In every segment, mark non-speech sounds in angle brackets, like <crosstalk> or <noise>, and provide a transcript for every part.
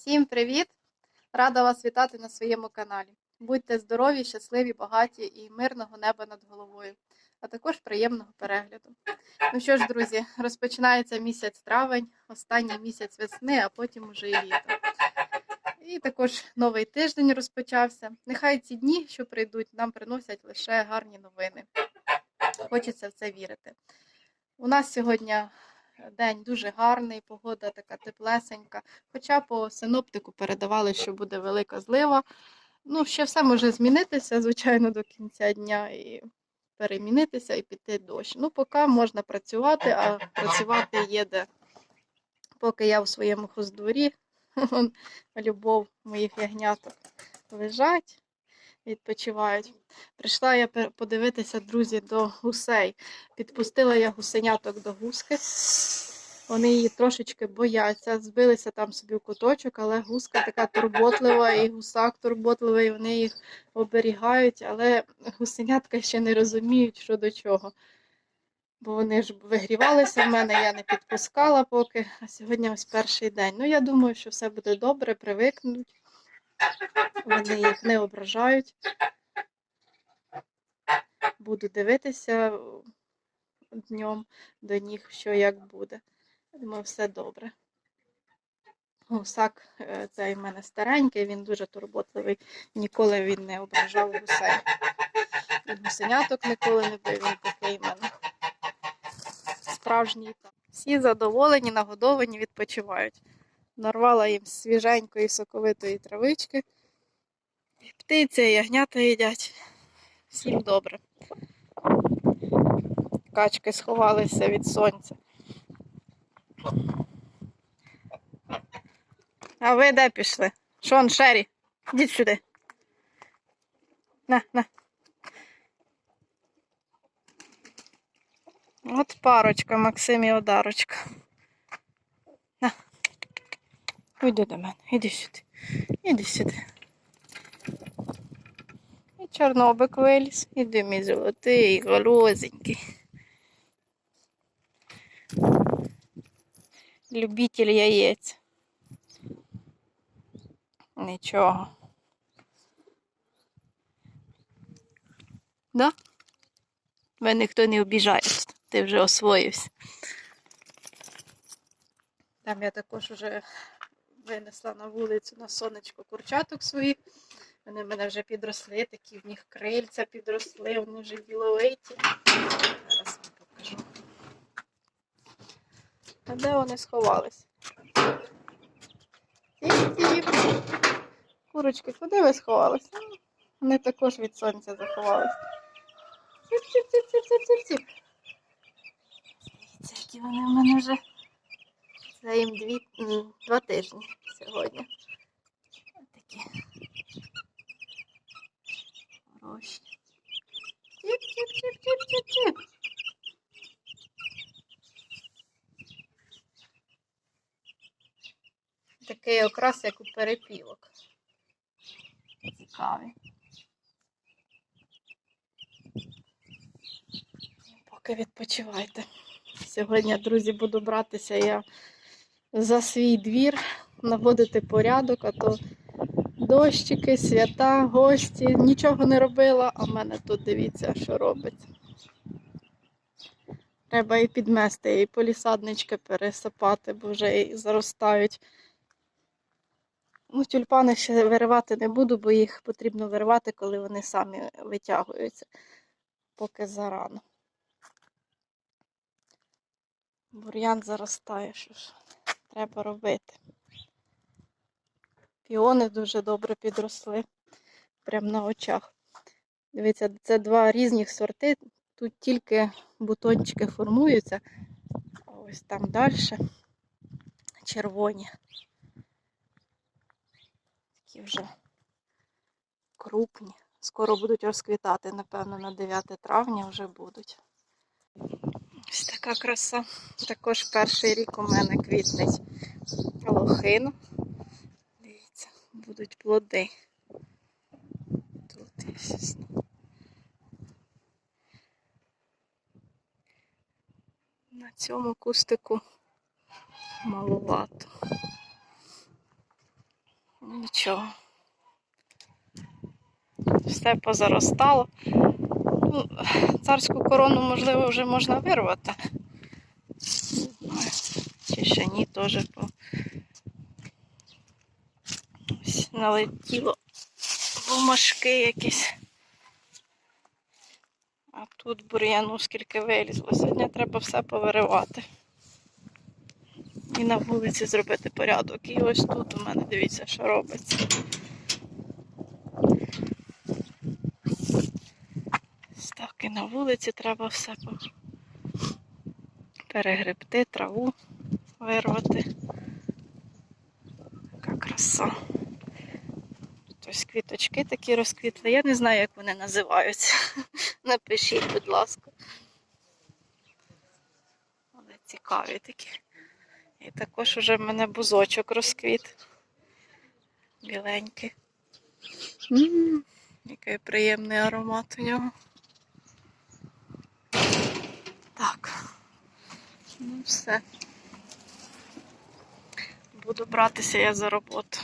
Всім привіт! Рада вас вітати на своєму каналі. Будьте здорові, щасливі, багаті і мирного неба над головою, а також приємного перегляду. Ну що ж, друзі, розпочинається місяць травень, останній місяць весни, а потім уже і літо. І також новий тиждень розпочався. Нехай ці дні, що прийдуть, нам приносять лише гарні новини. Хочеться в це вірити. У нас сьогодні день дуже гарний, погода така теплесенька. Хоча по синоптику передавали, що буде велика злива. Ну, ще все може змінитися, звичайно, до кінця дня і перемінитися і піти дощ. Ну, поки можна працювати, а працювати є де. Поки я в своєму хоздворі, <laughs> любов моїх ягняток лежать, відпочивають. Прийшла я подивитися, друзі, до гусей. Підпустила я гусеняток до гуски. Вони її трошечки бояться, збилися там собі в куточок, але гуска така турботлива, і гусак турботливий, вони їх оберігають, але гусенятка ще не розуміють, що до чого. Бо вони ж вигрівалися в мене, я не підпускала поки, а сьогодні ось перший день. Ну, я думаю, що все буде добре, привикнуть. Вони їх не ображають. Буду дивитися днем до них, що як буде. Думаю, все добре. Гусак е, цей в мене старенький, він дуже турботливий. Ніколи він не ображав гусей. І гусеняток ніколи не бив, він такий в мене. Справжній. Всі задоволені, нагодовані, відпочивають. Нарвала їм свіженької соковитої травички. Птиця, ягнята їдять. Всім добре. Качки сховалися від сонця. А ви де пішли? Шон, Шері, йдіть сюди. На, на. От парочка, Максим і Одарочка. На. Іди до мене, іди сюди. Іди сюди. І чорнобик виліз. Іди, мій золотий, голозенький. Любитель яєць. Нічого. Да? Тебе ніхто не обіжає. Ти вже освоївся. Там я також вже винесла на вулицю на сонечко курчаток своїх. Вони в мене вже підросли, такі в них крильця підросли, вони вже біловиті. Зараз вам покажу. А де вони сховались? Курочки, куди ви сховалися? Вони також від сонця заховались. Тіп-тіп-тіп-тіп-тіп-тіп. Дивіться, які вони в мене вже. Це їм дві, два тижні сьогодні. Такі. Хороші. Тіп-тіп-тіп-тіп-тіп-тіп. Такий окрас, як у перепілок. Цікавий. Поки відпочивайте. Сьогодні, друзі, буду братися я за свій двір, наводити порядок, а то дощики, свята, гості. Нічого не робила, а в мене тут дивіться, що робиться. Треба і підмести, і полісаднички пересипати, бо вже і заростають. Ну, тюльпани ще виривати не буду, бо їх потрібно виривати, коли вони самі витягуються, поки зарано. Бур'ян заростає, що ж треба робити. Піони дуже добре підросли, прямо на очах. Дивіться, це два різних сорти. Тут тільки бутончики формуються, ось там далі червоні. Такі вже крупні. Скоро будуть розквітати, напевно, на 9 травня вже будуть. Ось така краса. Також перший рік у мене квітнуть лохину. Будуть плоди. Тут є щось. На цьому кустику маловато. Нічого. Все позаростало. Ну, царську корону, можливо, вже можна вирвати. Чи ще ні, теж по... Ось налетіло бумажки якісь. А тут бур'яну скільки вилізло. Сьогодні треба все повиривати. І на вулиці зробити порядок. І ось тут у мене дивіться, що робиться. Так, і на вулиці треба все перегребти, траву вирвати. Яка краса. Ось квіточки такі розквітли. Я не знаю, як вони називаються. <laughs> Напишіть, будь ласка. Але цікаві такі. І також уже в мене бузочок розквіт. Біленький. М, Який приємний аромат у нього. Так. Ну все. Буду братися я за роботу.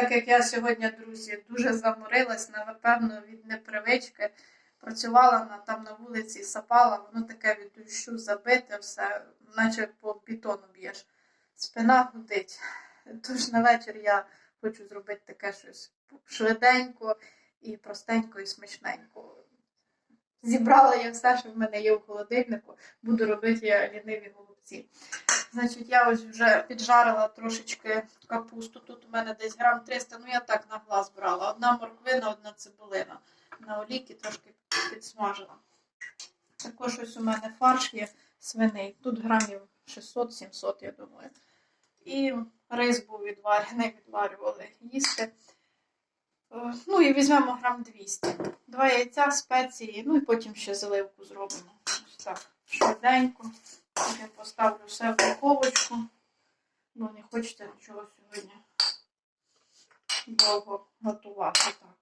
Так як я сьогодні, друзі, дуже заморилась, напевно, від непривички. Працювала на, там на вулиці, сапала, воно таке від дощу забите, все, наче по бетону б'єш. Спина гудить. Тож на вечір я хочу зробити таке щось швиденько і простенько, і смачненько. Зібрала я все, що в мене є в холодильнику, буду робити я ліниві голубці. Значить, я ось вже піджарила трошечки капусту. Тут у мене десь грам 300, ну я так на глаз брала. Одна морквина, одна цибулина. На олійки трошки підсмажила. Також ось у мене фарш є свиний. Тут грамів 600-700, я думаю. І рис був відварений, відварювали їсти. Е, Ну і візьмемо грам 200. Два яйця, спеції, ну і потім ще заливку зробимо. Ось так, швиденько. Потім поставлю все в духовочку, бо не хочеться нічого сьогодні довго готувати. Так.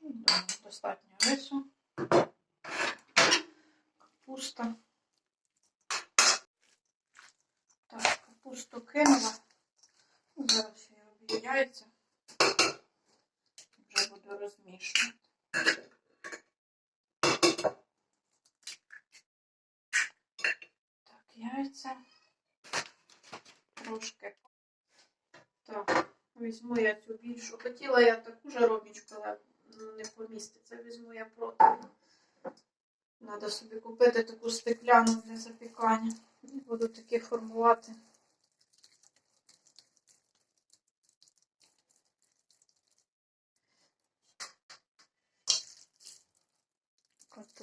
Думаю, достатньо рису. Капуста. Так, капусту кинула. Ну, Зараз я об'ю яйця. Вже буду розмішувати. Так, яйця. Трошки. Так, візьму я цю більшу. Хотіла я таку жаробничку, але ну, не поміститься. Візьму я проти. Треба собі купити таку стекляну для запікання. І буду такі формувати.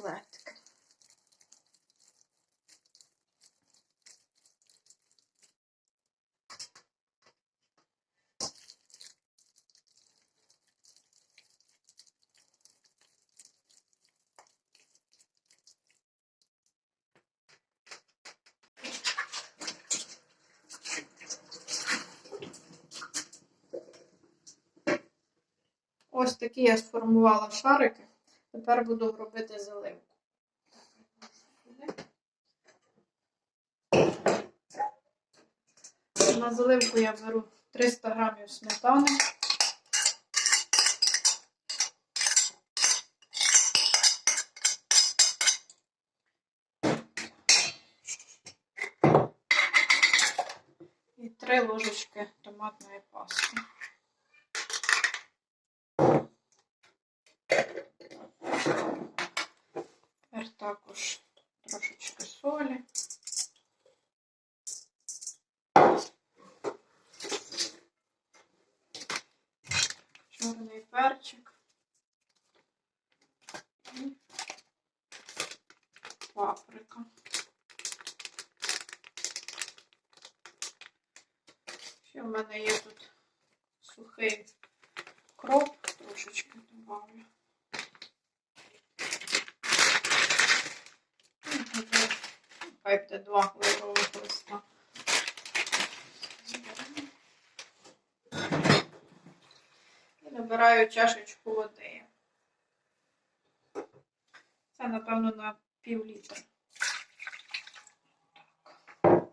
Котлетки. Ось такі я сформувала шарики. Тепер буду робити заливку. На заливку я беру 300 грамів сметани. І три ложечки томатної пасти. Також трошечки солі. Чорний перчик. І паприка. Ще в мене є тут сухий кроп, трошечки добавлю. І буде, Буде два лаврових листа. І набираю чашечку води. Це, напевно, на пів літра.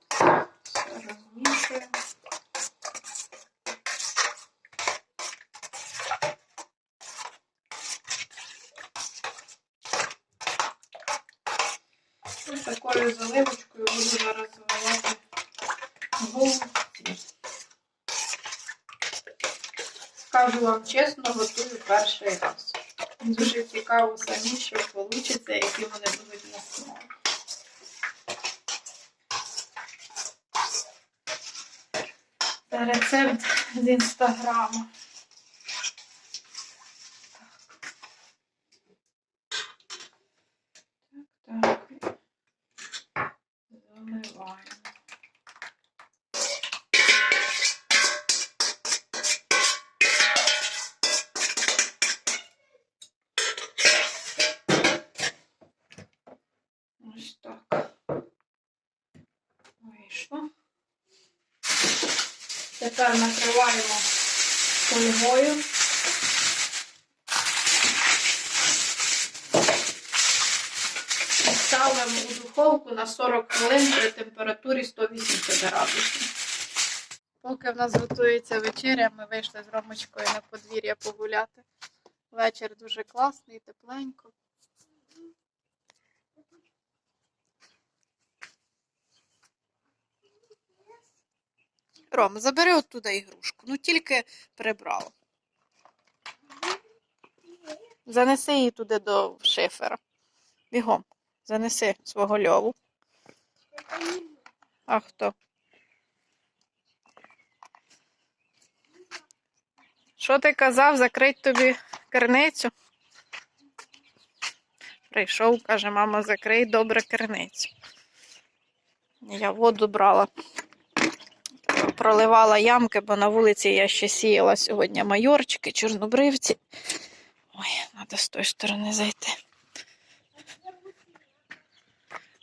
Так. Все розмішуємо. Ось такою заливочкою буду зараз заливати голубці. Скажу вам чесно, готую перший раз. Дуже цікаво самі, що вийде, які вони будуть на смак. Рецепт з інстаграму. Тепер накриваємо фольгою. Ставимо у духовку на 40 хвилин при температурі 180 градусів. Поки в нас готується вечеря, ми вийшли з Ромочкою на подвір'я погуляти. Вечір дуже класний, тепленько. Ром, забери оттуда ігрушку. Ну тільки прибрала. Занеси її туди до шифера. Бігом. Занеси свого льову. А хто? Що ти казав? Закрить тобі керницю? Прийшов, каже, мама, закрий добре керницю. Я воду брала проливала ямки, бо на вулиці я ще сіяла сьогодні майорчики, чорнобривці. Ой, треба з тої сторони зайти.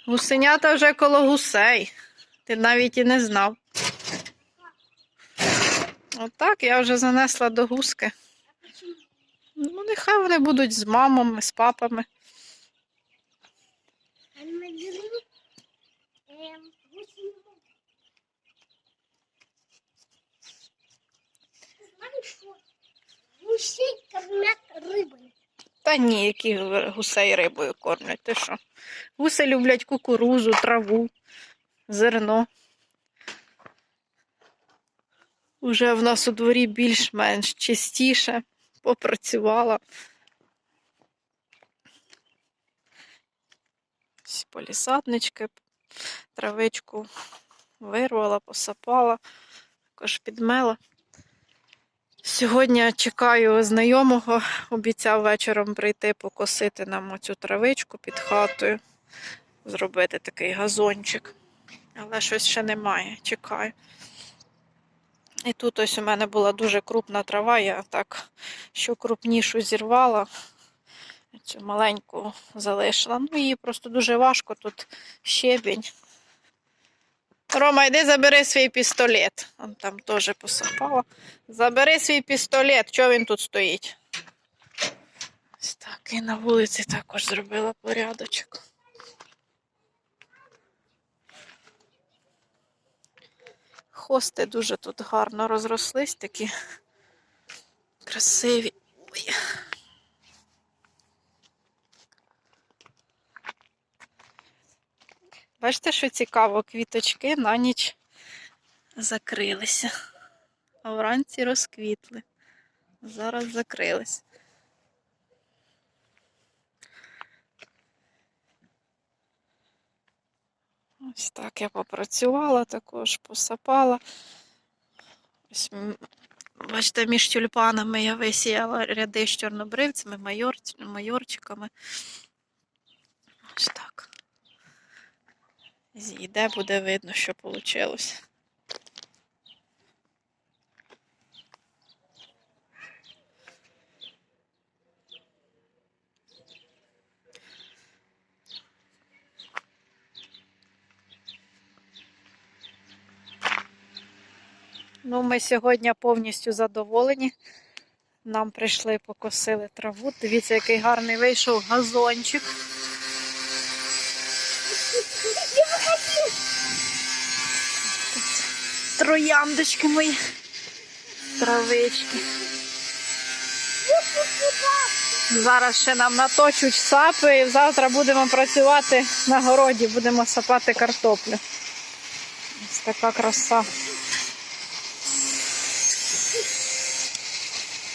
Гусенята вже коло гусей. Ти навіть і не знав. Отак я вже занесла до гуски. Ну, нехай вони будуть з мамами, з папами. Гусей кормят рыбой. Та ні, які гусей рибою кормлять. Ти що? Гуси люблять кукурузу, траву, зерно. Уже в нас у дворі більш-менш чистіше, попрацювала. Полісаднички, травичку вирвала, посапала, також підмела. Сьогодні чекаю знайомого, обіцяв вечором прийти покосити нам оцю травичку під хатою, зробити такий газончик. Але щось ще немає, чекаю. І тут ось у мене була дуже крупна трава, я так що крупнішу зірвала, цю маленьку залишила. Ну, її просто дуже важко, тут щебінь. Рома, йди забери свій пістолет. Он там теж посапала. Забери свій пістолет, чого він тут стоїть? Ось так, і на вулиці також зробила порядочок. Хости дуже тут гарно розрослись, такі красиві. Ой. Бачите, що цікаво, квіточки на ніч закрилися. А вранці розквітли. Зараз закрились. Ось так я попрацювала, також посапала. Ось, бачите, між тюльпанами я висіяла ряди з чорнобривцями, майор, майорчиками. Ось так. Зійде, буде видно, що вийшло. Ну, ми сьогодні повністю задоволені. Нам прийшли, покосили траву. Дивіться, який гарний вийшов газончик. Трояндочки мої. Травички. Зараз ще нам наточуть сапи і завтра будемо працювати на городі, будемо сапати картоплю. Ось така краса.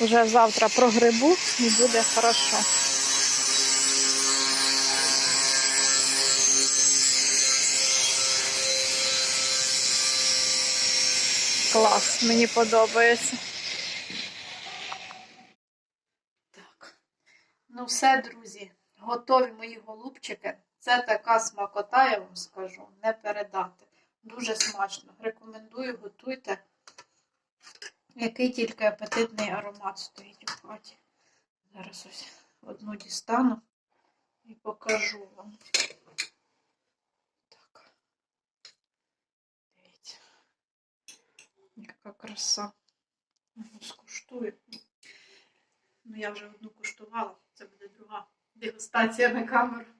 Уже завтра прогрибу і буде хорошо. Клас, мені подобається. Так. Ну все, друзі, готові мої голубчики. Це така смакота, я вам скажу, не передати. Дуже смачно. Рекомендую, готуйте. Який тільки апетитний аромат стоїть у хаті. Зараз ось одну дістану і покажу вам. Так. Дивіться. Яка краса. Скуштую. Ну, я вже одну куштувала, це буде друга дегустація на камеру.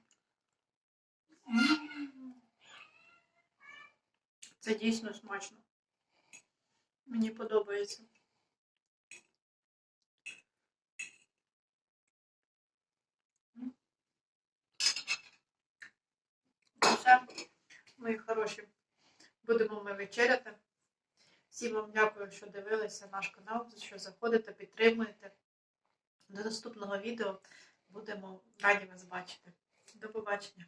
Це дійсно смачно. Мені подобається. Все, мої хороші. Будемо ми вечеряти. Всім вам дякую, що дивилися наш канал, що заходите, підтримуєте. До наступного відео будемо раді вас бачити. До побачення.